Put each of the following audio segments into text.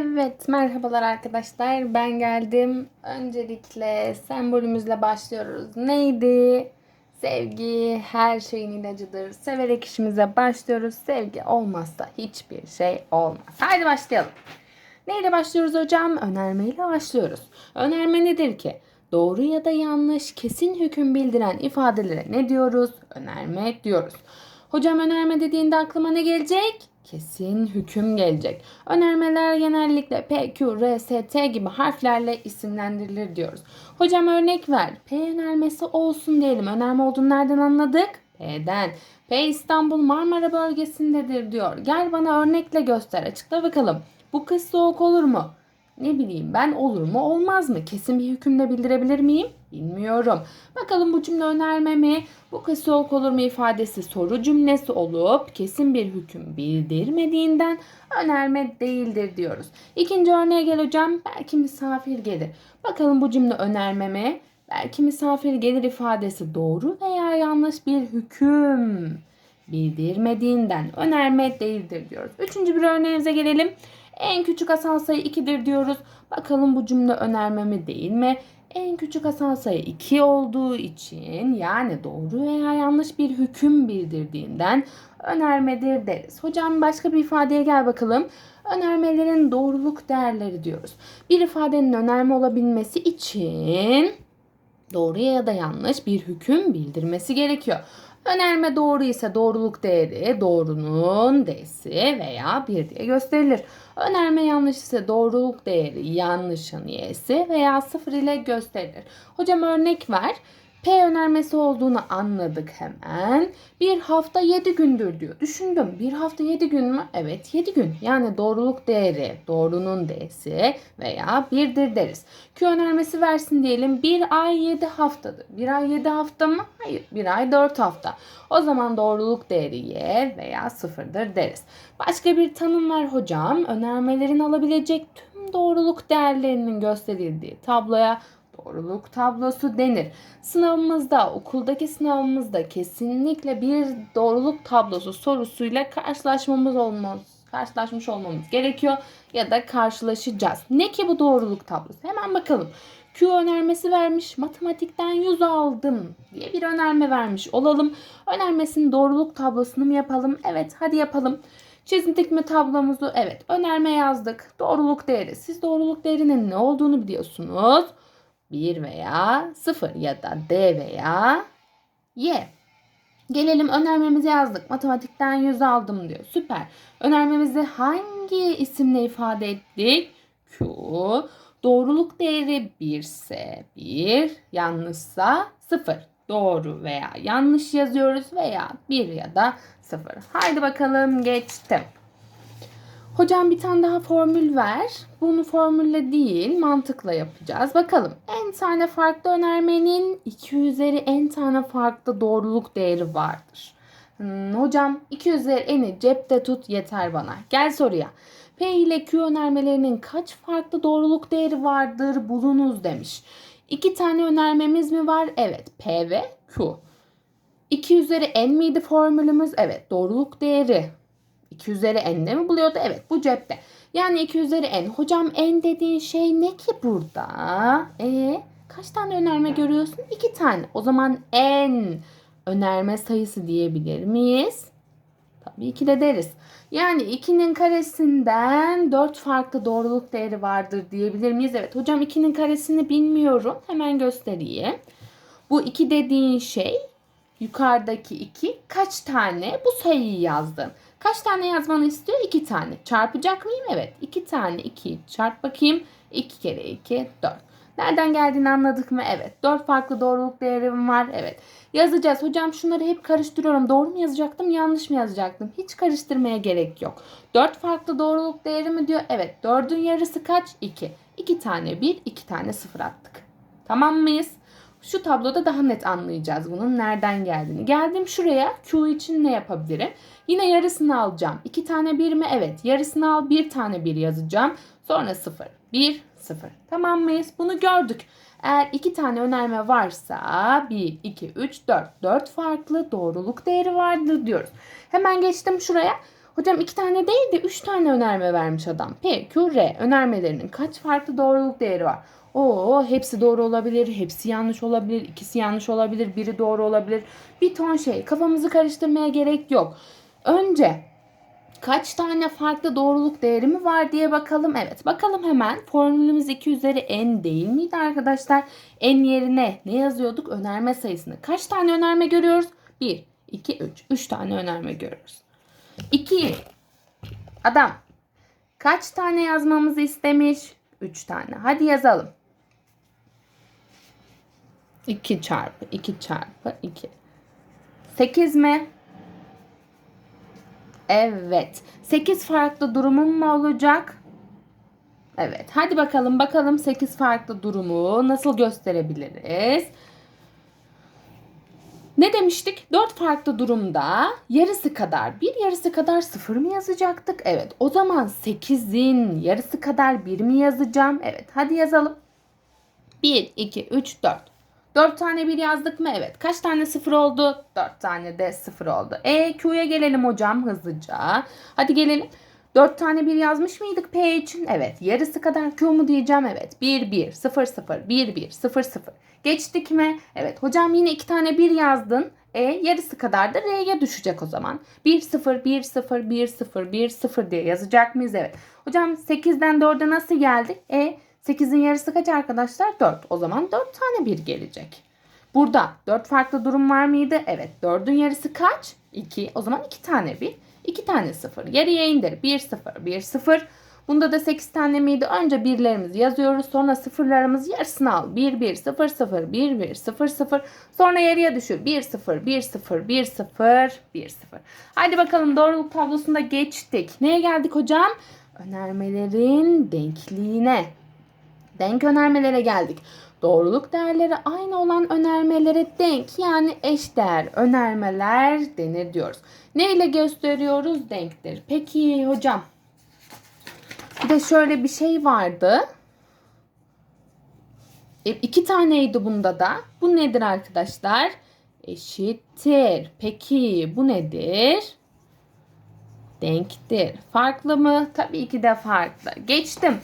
Evet, merhabalar arkadaşlar. Ben geldim. Öncelikle sembolümüzle başlıyoruz. Neydi? Sevgi her şeyin ilacıdır. Severek işimize başlıyoruz. Sevgi olmazsa hiçbir şey olmaz. Haydi başlayalım. Neyle başlıyoruz hocam? Önermeyle başlıyoruz. Önerme nedir ki? Doğru ya da yanlış kesin hüküm bildiren ifadelere ne diyoruz? Önerme diyoruz. Hocam önerme dediğinde aklıma ne gelecek? Kesin hüküm gelecek. Önermeler genellikle P, Q, R, S, T gibi harflerle isimlendirilir diyoruz. Hocam örnek ver. P önermesi olsun diyelim. Önerme olduğunu nereden anladık? P'den. P İstanbul Marmara bölgesindedir diyor. Gel bana örnekle göster. Açıkla bakalım. Bu kış soğuk olur mu? Ne bileyim ben olur mu olmaz mı? Kesin bir hükümle bildirebilir miyim? Bilmiyorum. Bakalım bu cümle önerme mi? Bu soğuk olur mu ifadesi soru cümlesi olup kesin bir hüküm bildirmediğinden önerme değildir diyoruz. İkinci örneğe gel hocam. Belki misafir gelir. Bakalım bu cümle önerme mi? Belki misafir gelir ifadesi doğru veya yanlış bir hüküm bildirmediğinden önerme değildir diyoruz. Üçüncü bir örneğimize gelelim. En küçük asal sayı 2'dir diyoruz. Bakalım bu cümle önerme mi değil mi? En küçük asal sayı 2 olduğu için yani doğru veya yanlış bir hüküm bildirdiğinden önermedir deriz. Hocam başka bir ifadeye gel bakalım. Önermelerin doğruluk değerleri diyoruz. Bir ifadenin önerme olabilmesi için doğru ya da yanlış bir hüküm bildirmesi gerekiyor. Önerme doğru ise doğruluk değeri doğrunun d'si veya 1 diye gösterilir. Önerme yanlış ise doğruluk değeri yanlışın y'si veya 0 ile gösterilir. Hocam örnek ver. P önermesi olduğunu anladık hemen. Bir hafta 7 gündür diyor. Düşündüm. Bir hafta 7 gün mü? Evet 7 gün. Yani doğruluk değeri doğrunun d'si veya 1'dir deriz. Q önermesi versin diyelim. Bir ay 7 haftadır. Bir ay 7 hafta mı? Hayır. Bir ay 4 hafta. O zaman doğruluk değeri y veya 0'dır deriz. Başka bir tanım var hocam. Önermelerin alabilecek tüm doğruluk değerlerinin gösterildiği tabloya doğruluk tablosu denir. Sınavımızda, okuldaki sınavımızda kesinlikle bir doğruluk tablosu sorusuyla karşılaşmamız olmaz. Karşılaşmış olmamız gerekiyor ya da karşılaşacağız. Ne ki bu doğruluk tablosu? Hemen bakalım. Q önermesi vermiş. Matematikten 100 aldım diye bir önerme vermiş olalım. Önermesinin doğruluk tablosunu mu yapalım? Evet hadi yapalım. Çizdik mi tablomuzu? Evet. Önerme yazdık. Doğruluk değeri. Siz doğruluk değerinin ne olduğunu biliyorsunuz. 1 veya 0 ya da D veya Y. Gelelim önermemizi yazdık. Matematikten 100 aldım diyor. Süper. Önermemizi hangi isimle ifade ettik? Q. Doğruluk değeri 1 ise 1, yanlışsa 0. Doğru veya yanlış yazıyoruz veya 1 ya da 0. Haydi bakalım geçtim. Hocam bir tane daha formül ver. Bunu formülle değil mantıkla yapacağız. Bakalım en tane farklı önermenin 2 üzeri en tane farklı doğruluk değeri vardır. Hmm, hocam 2 üzeri n'i cepte tut yeter bana. Gel soruya. P ile Q önermelerinin kaç farklı doğruluk değeri vardır bulunuz demiş. İki tane önermemiz mi var? Evet P ve Q. 2 üzeri n miydi formülümüz? Evet doğruluk değeri 2 üzeri n'de mi buluyordu? Evet bu cepte. Yani 2 üzeri n. Hocam n dediğin şey ne ki burada? E kaç tane önerme görüyorsun? 2 tane. O zaman n önerme sayısı diyebilir miyiz? Tabii ki de deriz. Yani 2'nin karesinden 4 farklı doğruluk değeri vardır diyebilir miyiz? Evet hocam 2'nin karesini bilmiyorum. Hemen göstereyim. Bu 2 dediğin şey yukarıdaki 2 kaç tane bu sayıyı yazdın? Kaç tane yazmanı istiyor? 2 tane. Çarpacak mıyım? Evet. 2 tane 2 çarp bakayım. 2 kere 2 4. Nereden geldiğini anladık mı? Evet. 4 farklı doğruluk değerim var. Evet. Yazacağız. Hocam şunları hep karıştırıyorum. Doğru mu yazacaktım? Yanlış mı yazacaktım? Hiç karıştırmaya gerek yok. 4 farklı doğruluk değeri mi diyor? Evet. 4'ün yarısı kaç? 2. 2 tane 1, 2 tane 0 attık. Tamam mıyız? Şu tabloda daha net anlayacağız bunun nereden geldiğini. Geldim şuraya Q için ne yapabilirim? Yine yarısını alacağım. 2 tane 1 mi? Evet. Yarısını al 1 tane 1 yazacağım. Sonra 0. 1, 0. Tamam mıyız? Bunu gördük. Eğer 2 tane önerme varsa 1, 2, 3, 4. 4 farklı doğruluk değeri vardır diyoruz. Hemen geçtim şuraya. Hocam iki tane değil de üç tane önerme vermiş adam. P, Q, R önermelerinin kaç farklı doğruluk değeri var? Oo, hepsi doğru olabilir, hepsi yanlış olabilir, ikisi yanlış olabilir, biri doğru olabilir. Bir ton şey. Kafamızı karıştırmaya gerek yok. Önce kaç tane farklı doğruluk değeri mi var diye bakalım. Evet bakalım hemen. Formülümüz 2 üzeri n değil miydi arkadaşlar? n yerine ne yazıyorduk? Önerme sayısını. Kaç tane önerme görüyoruz? 1, 2, 3. 3 tane önerme görüyoruz. 2. Adam kaç tane yazmamızı istemiş? 3 tane. Hadi yazalım. 2 çarpı 2 çarpı 2. 8 mi? Evet. 8 farklı durumum mu olacak? Evet. Hadi bakalım bakalım 8 farklı durumu nasıl gösterebiliriz? Ne demiştik? 4 farklı durumda yarısı kadar 1 yarısı kadar 0 mı yazacaktık? Evet. O zaman 8'in yarısı kadar 1 mi yazacağım? Evet. Hadi yazalım. 1, 2, 3, 4. 4 tane 1 yazdık mı? Evet. Kaç tane 0 oldu? 4 tane de 0 oldu. E, Q'ya gelelim hocam hızlıca. Hadi gelelim. 4 tane 1 yazmış mıydık P için? Evet. Yarısı kadar Q mu diyeceğim? Evet. 1, 1, 0, 0, 1, 1, 0, 0. Geçtik mi? Evet. Hocam yine 2 tane 1 yazdın. E yarısı kadar da R'ye düşecek o zaman. 1, 0, 1, 0, 1, 0, 1, 0 diye yazacak mıyız? Evet. Hocam 8'den 4'e nasıl geldik? E 8'in yarısı kaç arkadaşlar? 4. O zaman 4 tane 1 gelecek. Burada 4 farklı durum var mıydı? Evet. 4'ün yarısı kaç? 2. O zaman 2 tane 1. 2 tane 0. Geriye indir. 1 0 1 0. Bunda da 8 tane miydi? Önce birlerimizi yazıyoruz. Sonra sıfırlarımız yarısını al. 1 1 0 0 1 1 0 0. Sonra yarıya düşür. 1 0 1 0 1 0 1 0. Haydi bakalım doğruluk tablosunda geçtik. Neye geldik hocam? Önermelerin denkliğine. Denk önermelere geldik. Doğruluk değerleri aynı olan önermelere denk yani eş değer önermeler denir diyoruz. Ne ile gösteriyoruz? Denktir. Peki hocam. Bir de şöyle bir şey vardı. E, iki taneydi bunda da. Bu nedir arkadaşlar? Eşittir. Peki bu nedir? Denktir. Farklı mı? Tabii ki de farklı. Geçtim.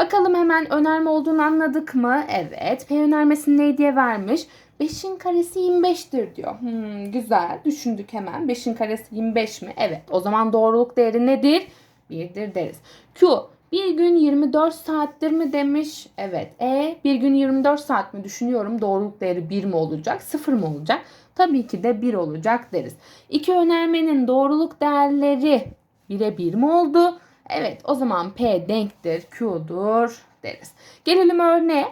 Bakalım hemen önerme olduğunu anladık mı? Evet. P önermesini ne diye vermiş? 5'in karesi 25'tir diyor. Hmm, güzel. Düşündük hemen. 5'in karesi 25 mi? Evet. O zaman doğruluk değeri nedir? 1'dir deriz. Q. Bir gün 24 saattir mi demiş? Evet. E bir gün 24 saat mi düşünüyorum? Doğruluk değeri 1 mi olacak? 0 mı olacak? Tabii ki de 1 olacak deriz. İki önermenin doğruluk değerleri 1'e 1 mi oldu? Evet o zaman P denktir, Q'dur deriz. Gelelim örneğe.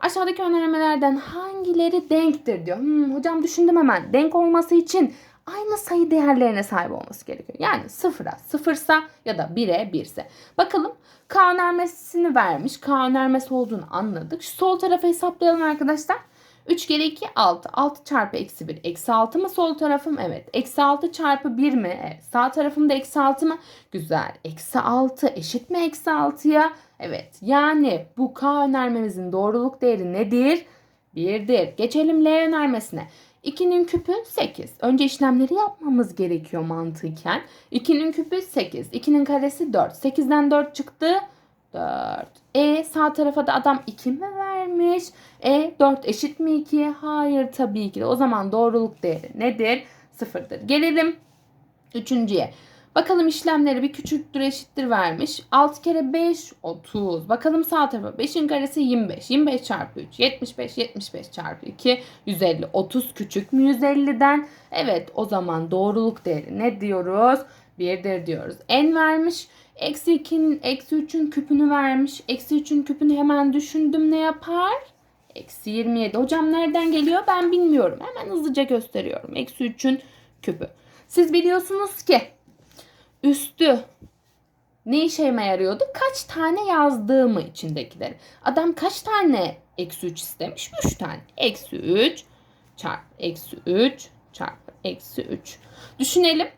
Aşağıdaki önermelerden hangileri denktir diyor. Hmm, hocam düşündüm hemen. Denk olması için aynı sayı değerlerine sahip olması gerekiyor. Yani sıfıra sıfırsa ya da bire birse. Bakalım K önermesini vermiş. K önermesi olduğunu anladık. Şu sol tarafı hesaplayalım arkadaşlar. 3 kere 2 6. 6 çarpı eksi 1. Eksi 6 mı sol tarafım? Evet. Eksi 6 çarpı 1 mi? Evet. Sağ tarafımda eksi 6 mı? Güzel. Eksi 6 eşit mi eksi 6'ya? Evet. Yani bu K önermemizin doğruluk değeri nedir? 1'dir. Geçelim L önermesine. 2'nin küpü 8. Önce işlemleri yapmamız gerekiyor mantıken. 2'nin küpü 8. 2'nin karesi 4. 8'den 4 çıktı. 4. E sağ tarafa da adam 2 mi vermiş? E 4 eşit mi 2? Hayır tabii ki de. O zaman doğruluk değeri nedir? Sıfırdır. Gelelim üçüncüye. Bakalım işlemleri bir küçüktür eşittir vermiş. 6 kere 5 30. Bakalım sağ tarafa 5'in karesi 25. 25 çarpı 3 75. 75 çarpı 2 150. 30 küçük mü 150'den? Evet o zaman doğruluk değeri ne diyoruz? 1'dir diyoruz. N vermiş. Eksi 2'nin eksi 3'ün küpünü vermiş. Eksi 3'ün küpünü hemen düşündüm ne yapar? Eksi 27. Hocam nereden geliyor ben bilmiyorum. Hemen hızlıca gösteriyorum. Eksi 3'ün küpü. Siz biliyorsunuz ki üstü ne işime yarıyordu? Kaç tane yazdığımı içindekileri. Adam kaç tane eksi 3 istemiş? 3 tane. Eksi 3 çarpı eksi 3 çarpı eksi 3. Düşünelim.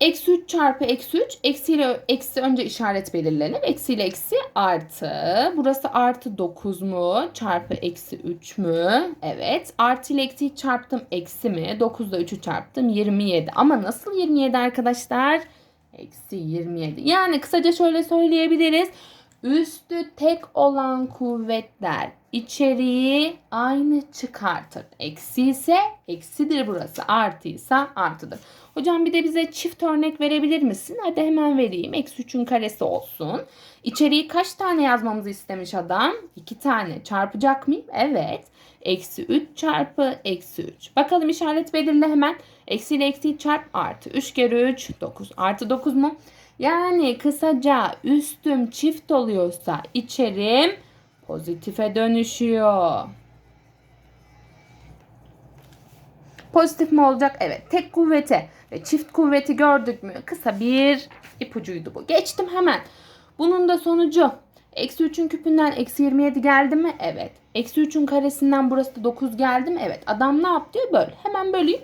Eksi 3 çarpı eksi 3. Eksi ile eksi önce işaret belirlenir. Eksi ile eksi artı. Burası artı 9 mu? Çarpı eksi 3 mü? Evet. Artı ile eksiyi çarptım. Eksi mi? 9 ile 3'ü çarptım. 27. Ama nasıl 27 arkadaşlar? Eksi 27. Yani kısaca şöyle söyleyebiliriz. Üstü tek olan kuvvetler içeriği aynı çıkartır. Eksi ise eksidir burası. Artıysa artıdır. Hocam bir de bize çift örnek verebilir misin? Hadi hemen vereyim. Eksi 3'ün karesi olsun. İçeriği kaç tane yazmamızı istemiş adam? 2 tane. Çarpacak mıyım? Evet. Eksi 3 çarpı eksi 3. Bakalım işaret belirle hemen. Eksi ile eksiyi çarp artı. 3 kere 3 9. Artı 9 mu? Yani kısaca üstüm çift oluyorsa içerim pozitife dönüşüyor. Pozitif mi olacak? Evet. Tek kuvveti ve çift kuvveti gördük mü? Kısa bir ipucuydu bu. Geçtim hemen. Bunun da sonucu. Eksi 3'ün küpünden eksi 27 geldi mi? Evet. Eksi 3'ün karesinden burası da 9 geldi mi? Evet. Adam ne yaptı? Böyle. Hemen böleyim.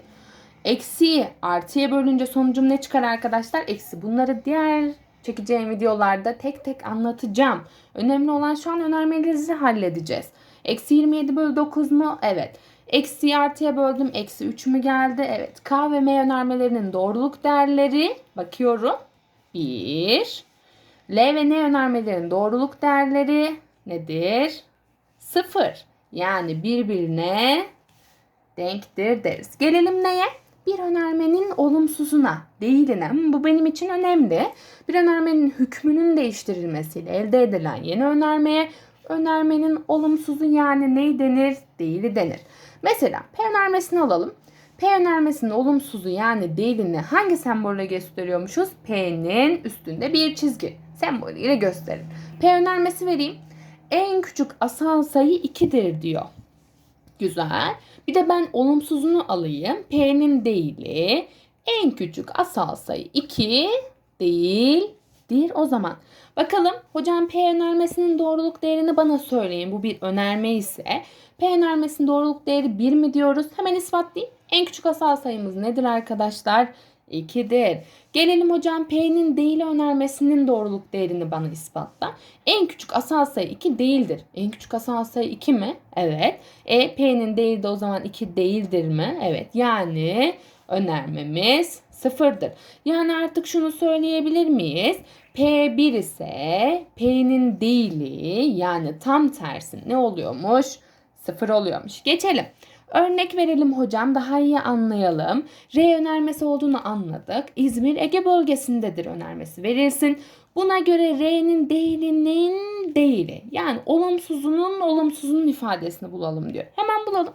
Eksiyi artıya bölünce sonucum ne çıkar arkadaşlar? Eksi. Bunları diğer çekeceğim videolarda tek tek anlatacağım. Önemli olan şu an önermelerinizi halledeceğiz. Eksi 27 bölü 9 mu? Evet. Eksiyi artıya böldüm. Eksi 3 mü geldi? Evet. K ve M önermelerinin doğruluk değerleri bakıyorum. 1. L ve N önermelerinin doğruluk değerleri nedir? 0. Yani birbirine denktir deriz. Gelelim neye? Bir önermenin olumsuzuna, değiline. Hmm, Bu benim için önemli. Bir önermenin hükmünün değiştirilmesiyle elde edilen yeni önermeye önermenin olumsuzu yani neyi denir? Değili denir. Mesela P önermesini alalım. P önermesinin olumsuzu yani değilini hangi sembolle gösteriyormuşuz? P'nin üstünde bir çizgi sembolüyle gösterin. P önermesi vereyim. En küçük asal sayı 2'dir diyor. Güzel. Bir de ben olumsuzunu alayım. P'nin değili en küçük asal sayı 2 değildir o zaman. Bakalım hocam P önermesinin doğruluk değerini bana söyleyin. Bu bir önerme ise P önermesinin doğruluk değeri 1 mi diyoruz? Hemen ispatlayayım. En küçük asal sayımız nedir arkadaşlar? 2'dir. Gelelim hocam P'nin değil önermesinin doğruluk değerini bana ispatla. En küçük asal sayı 2 değildir. En küçük asal sayı 2 mi? Evet. E P'nin değili de o zaman 2 değildir mi? Evet. Yani önermemiz sıfırdır. Yani artık şunu söyleyebilir miyiz? P1 ise P'nin değili yani tam tersi ne oluyormuş? Sıfır oluyormuş. Geçelim. Örnek verelim hocam daha iyi anlayalım. R önermesi olduğunu anladık. İzmir Ege bölgesindedir önermesi verilsin. Buna göre R'nin değilinin değili yani olumsuzunun olumsuzunun ifadesini bulalım diyor. Hemen bulalım.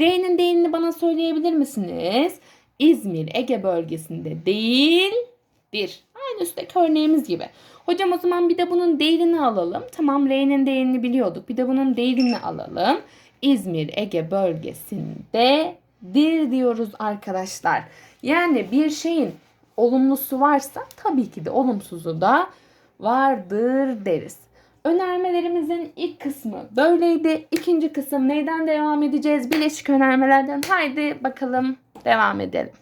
R'nin değilini bana söyleyebilir misiniz? İzmir Ege bölgesinde değildir. Aynı üstteki örneğimiz gibi. Hocam o zaman bir de bunun değilini alalım. Tamam R'nin değilini biliyorduk. Bir de bunun değilini alalım. İzmir Ege bölgesindedir diyoruz arkadaşlar. Yani bir şeyin olumlusu varsa tabii ki de olumsuzu da vardır deriz. Önermelerimizin ilk kısmı böyleydi. İkinci kısım neyden devam edeceğiz? Bileşik önermelerden. Haydi bakalım devam edelim.